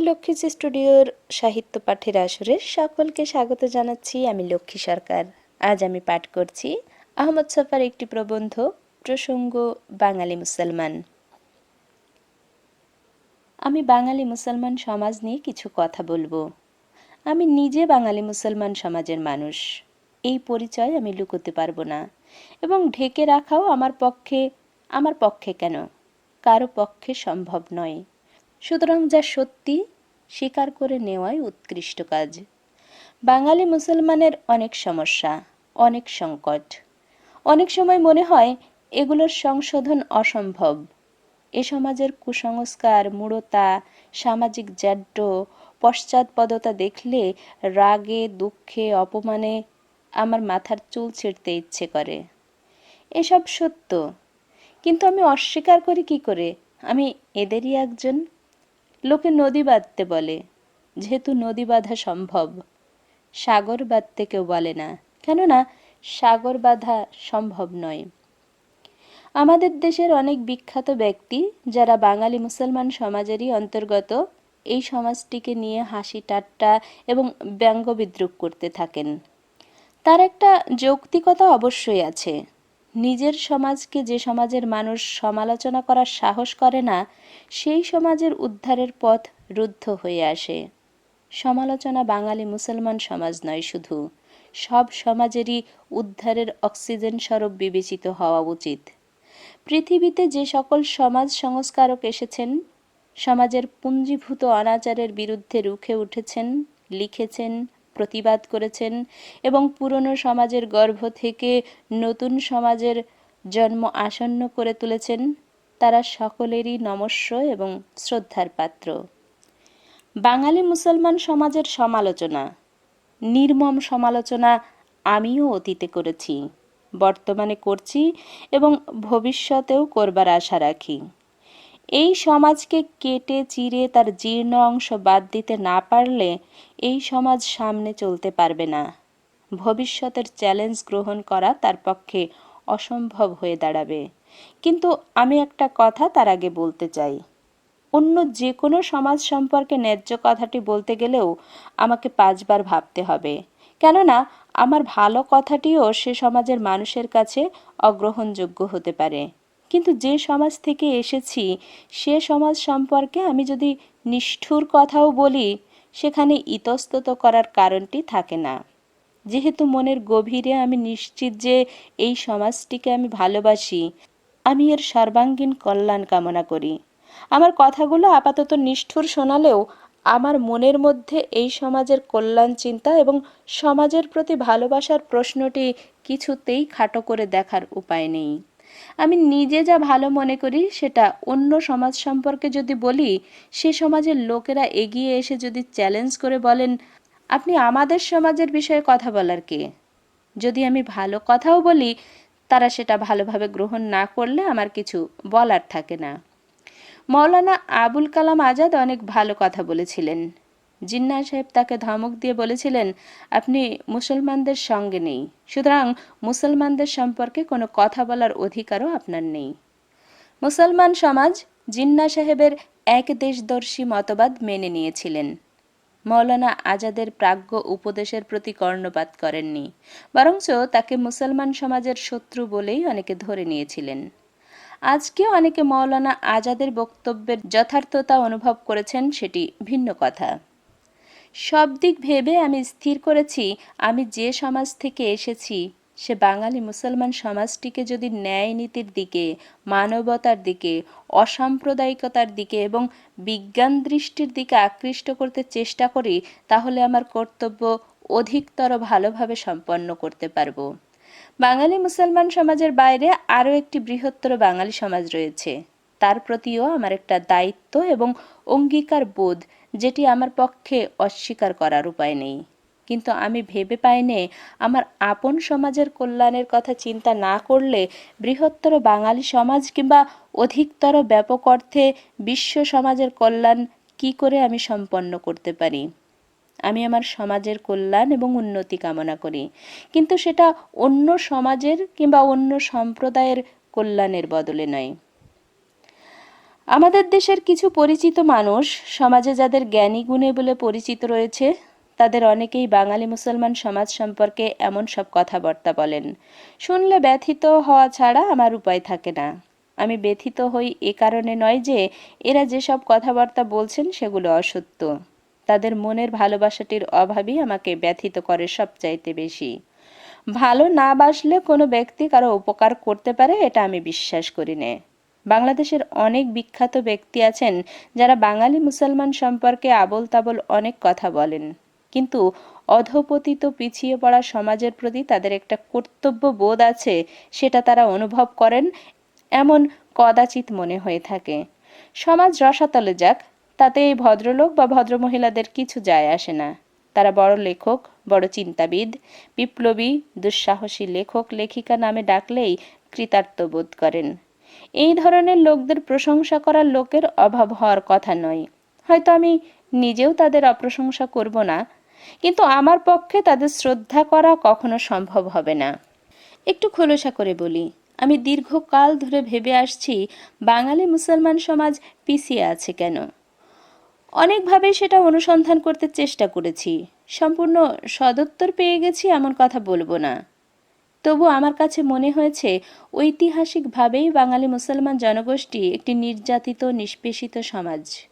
লক্ষ্মীজ স্টুডিওর সাহিত্য পাঠের আসরে সকলকে স্বাগত জানাচ্ছি আমি লক্ষ্মী সরকার। আজ আমি পাঠ করছি আহমদ সফার একটি প্রবন্ধ, প্রসঙ্গ, বাঙালি মুসলমান। আমি বাঙালি মুসলমান সমাজ নিয়ে কিছু কথা বলব। আমি নিজে বাঙালি মুসলমান সমাজের মানুষ। এই পরিচয় আমি লুকোতে পারব না এবং ঢেকে রাখাও আমার পক্ষে আমার পক্ষে কেন? কারও পক্ষে সম্ভব নয়। সুতরাং যা সত্যি, স্বীকার করে নেওয়াই উৎকৃষ্ট কাজ। বাঙালি মুসলমানের অনেক সমস্যা, অনেক সংকট। অনেক সময় মনে হয়, এগুলোর সংশোধন অসম্ভব। এ সমাজের কুসংস্কার, মূঢ়তা, সামাজিক জাড্য পশ্চাৎপদতা দেখলে রাগে, দুঃখে, অপমানে আমার মাথার চুল ছিঁড়তে ইচ্ছে করে। এসব সত্য। কিন্তু আমি অস্বীকার করি কি করে? আমি এদেরই একজন? লোকে নদী বাঁধতে বলে, যেহেতু নদী বাঁধা সম্ভব, সাগর বাঁধতে কেউ বলে না। কেননা, সাগর বাঁধা সম্ভব নয়। আমাদের দেশের অনেক বিখ্যাত ব্যক্তি, যারা বাঙালি মুসলমান সমাজেরই অন্তর্গত, এই সমাজটিকে নিয়ে হাসি, ঠাট্টা এবং ব্যঙ্গ বিদ্রুপ করতে থাকেন। তার একটা যৌক্তিকতা অবশ্যই আছে। নিজের সমাজকে যে সমাজের মানুষ সমালোচনা করার সাহস করে না, সেই সমাজের উদ্ধারের পথ রুদ্ধ হয়ে আসে। সমালোচনা বাঙালি মুসলমান সমাজ নয় শুধু, সব সমাজেরই উদ্ধারের অক্সিজেন স্বরূপ বিবেচিত হওয়া উচিত। পৃথিবীতে যে সকল সমাজ সংস্কারক এসেছেন, সমাজের পুঞ্জীভূত অনাচারের বিরুদ্ধে রুখে উঠেছেন, লিখেছেন প্রতিবাদ করেছেন এবং পুরনো সমাজের গর্ভ থেকে নতুন সমাজের জন্ম আসন্ন করে তুলেছেন। তারা সকলেরই নমস্য এবং শ্রদ্ধার পাত্র। বাঙালি মুসলমান সমাজের সমালোচনা। নির্মম সমালোচনা আমিও অতীতে করেছি, বর্তমানে করছি এবং ভবিষ্যতেও করবার আশা রাখি। এই সমাজকে কেটে চিরে তার জীর্ণ অংশ বাদ দিতে না পারলে এই সমাজ সামনে চলতে পারবে না। ভবিষ্যতের চ্যালেঞ্জ গ্রহণ করা তার পক্ষে অসম্ভব হয়ে দাঁড়াবে। কিন্তু আমি একটা কথা তার আগে বলতে চাই। অন্য যে কোনো সমাজ সম্পর্কে ন্যায্য কথাটি বলতে গেলেও আমাকে পাঁচবার ভাবতে হবে। কেননা, আমার ভালো কথাটিও সে সমাজের মানুষের কাছে অগ্রহণযোগ্য হতে পারে। কিন্তু যে সমাজ থেকে এসেছি, সে সমাজ সম্পর্কে আমি যদি নিষ্ঠুর কথাও বলি, সেখানে ইতস্তত করার কারণটি থাকে না। যেহেতু মনের গভীরে আমি নিশ্চিত যে এই সমাজটিকে আমি ভালোবাসি, আমি এর সর্বাঙ্গীন কল্যাণ কামনা করি। আমার কথাগুলো আপাতত নিষ্ঠুর শোনালেও আমার মনের মধ্যে এই সমাজের কল্যাণ চিন্তা এবং সমাজের প্রতি ভালোবাসার প্রশ্নটি কিছুতেই খাটো করে দেখার উপায় নেই। আমি নিজে যা ভালো মনে করি সেটা অন্য সমাজ সম্পর্কে যদি বলি, সে সমাজের লোকেরা এগিয়ে এসে যদি চ্যালেঞ্জ করে বলেন, আপনি আমাদের সমাজের বিষয়ে কথা বলার কে? যদি আমি ভালো কথাও বলি, তারা সেটা ভালোভাবে গ্রহণ না করলে আমার কিছু বলার থাকে না। মৌলানা আবুল কালাম আজাদ অনেক ভালো কথা বলেছিলেন। জিন্না সাহেব তাকে ধমক দিয়ে বলেছিলেন, আপনি মুসলমানদের সঙ্গে নেই। সুতরাং মুসলমানদের সম্পর্কে কোনো কথা বলার অধিকারও আপনার নেই। মুসলমান সমাজ জিন্না সাহেবের এক দেশদর্শী মতবাদ মেনে নিয়েছিলেন। মৌলানা আজাদের প্রাজ্ঞ উপদেশের প্রতি কর্ণপাত করেননি, বরঞ্চ তাকে মুসলমান সমাজের শত্রু বলেই অনেকে ধরে নিয়েছিলেন। আজকেও অনেকে মৌলানা আজাদের বক্তব্যের যথার্থতা অনুভব করেছেন, সেটি ভিন্ন কথা। সব দিক ভেবে আমি স্থির করেছি, আমি যে সমাজ থেকে এসেছি। সে বাঙালি মুসলমান সমাজটিকে যদি ন্যায় নীতির দিকে, মানবতার দিকে, অসাম্প্রদায়িকতার দিকে এবং বিজ্ঞান দৃষ্টির দিকে আকৃষ্ট করতে চেষ্টা করি, তাহলে আমার কর্তব্য অধিকতর ভালোভাবে সম্পন্ন করতে পারব। বাঙালি মুসলমান সমাজের বাইরে আরও একটি বৃহত্তর বাঙালি সমাজ রয়েছে। তার প্রতিও আমার একটা দায়িত্ব এবং অঙ্গীকার বোধ যেটি আমার পক্ষে অস্বীকার করার উপায় নেই। কিন্তু আমি ভেবে পাইনে আমার আপন সমাজের কল্যাণের কথা চিন্তা না করলে বৃহত্তর বাঙালি সমাজ কিংবা অধিকতর ব্যাপক অর্থে বিশ্ব সমাজের কল্যাণ কি করে আমি সম্পন্ন করতে পারি? আমি আমার সমাজের কল্যাণ এবং উন্নতি কামনা করি। কিন্তু সেটা অন্য সমাজের কিংবা অন্য সম্প্রদায়ের কল্যাণের বদলে নয়। আমাদের দেশের কিছু পরিচিত মানুষ সমাজে যাদের জ্ঞানী গুণে বলে পরিচিত রয়েছে, তাদের অনেকেই বাঙালি মুসলমান সমাজ সম্পর্কে এমন সব কথাবার্তা বলেন। শুনলে ব্যথিত হওয়া ছাড়া আমার উপায় থাকে না। আমি ব্যথিত হই এ কারণে নয় যে এরা যেসব কথাবার্তা বলছেন সেগুলো অসত্য। তাদের মনের ভালোবাসাটির অভাবই আমাকে ব্যথিত করে সবচাইতে বেশি। ভালো না বাসলে কোনো ব্যক্তি কারও উপকার করতে পারে, এটা আমি বিশ্বাস করি না। বাংলাদেশের অনেক বিখ্যাত ব্যক্তি আছেন যারা বাঙালি মুসলমান সম্পর্কে আবল তাবল অনেক কথা বলেন। কিন্তু অধপতিত পিছিয়ে পড়া সমাজের প্রতি তাদের একটা কর্তব্য বোধ আছে, সেটা তারা অনুভব করেন, এমন কদাচিৎ মনে হয়ে থাকে। সমাজ রসাতলে যাক, তাতে এই ভদ্রলোক বা ভদ্রমহিলাদের কিছু যায় আসে না। তারা বড় লেখক, বড় চিন্তাবিদ, বিপ্লবী, দুঃসাহসী লেখক, লেখিকা নামে ডাকলেই কৃতার্থ বোধ করেন। এই ধরনের লোকদের প্রশংসা করার লোকের অভাব হওয়ার কথা নয়। হয়তো আমি নিজেও তাদের অপ্রশংসা করব না, কিন্তু আমার পক্ষে তাদের শ্রদ্ধা করা কখনো সম্ভব হবে না। একটু খোলসা করে বলি, আমি দীর্ঘকাল ধরে ভেবে আসছি, বাঙালি মুসলমান সমাজ পিছিয়ে আছে কেন? অনেকভাবে সেটা অনুসন্ধান করতে চেষ্টা করেছি। সম্পূর্ণ সদত্তর পেয়ে গেছি এমন কথা বলব না। তবু আমার কাছে মনে হয়েছে, ঐতিহাসিকভাবেই বাঙালি মুসলমান জনগোষ্ঠী একটি নির্যাতিত, নিষ্পেষিত সমাজ।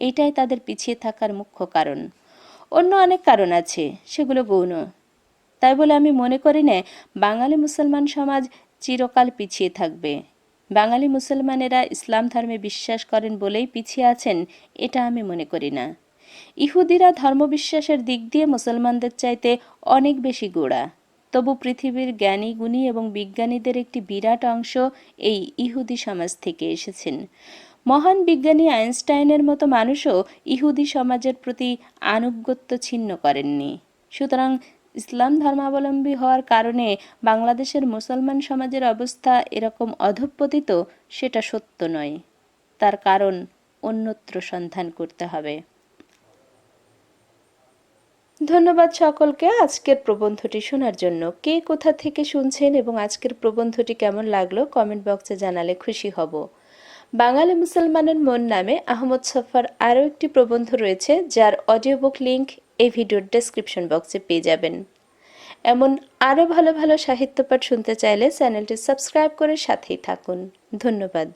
এইটাই তাদের পিছিয়ে থাকার মুখ্য কারণ। অন্য অনেক কারণ আছে, সেগুলো গৌণ। তাই বলে আমি মনে করি না, বাঙালি মুসলমান সমাজ চিরকাল পিছিয়ে থাকবে। বাঙালি মুসলমানেরা ইসলাম ধর্মে বিশ্বাস করেন বলেই পিছিয়ে আছেন, এটা আমি মনে করি না। ইহুদিরা ধর্মবিশ্বাসের দিক দিয়ে মুসলমানদের চাইতে অনেক বেশি গোড়া। তবু পৃথিবীর জ্ঞানী গুণী এবং বিজ্ঞানীদের একটি বিরাট অংশ এই ইহুদি সমাজ থেকে এসেছেন। মহান বিজ্ঞানী আইনস্টাইনের মতো মানুষও ইহুদি সমাজের প্রতি আনুগত্য ছিন্ন করেননি। সুতরাং ইসলাম ধর্মাবলম্বী হওয়ার কারণে বাংলাদেশের মুসলমান সমাজের অবস্থা এরকম অধঃপতিত সেটা সত্য নয়। তার কারণ অন্যত্র সন্ধান করতে হবে। ধন্যবাদ সকলকে আজকের প্রবন্ধটি শোনার জন্য। কে কোথা থেকে শুনছেন এবং আজকের প্রবন্ধটি কেমন লাগল কমেন্ট বক্সে জানালে খুশি হব। বাঙালি মুসলমানের মন নামে আহমদ সফার আরও একটি প্রবন্ধ রয়েছে, যার অডিও বুক লিঙ্ক এই ভিডিওর ডেসক্রিপশন বক্সে পেয়ে যাবেন। এমন আরও ভালো ভালো সাহিত্যপাঠ শুনতে চাইলে চ্যানেলটি সাবস্ক্রাইব করে সাথেই থাকুন। ধন্যবাদ।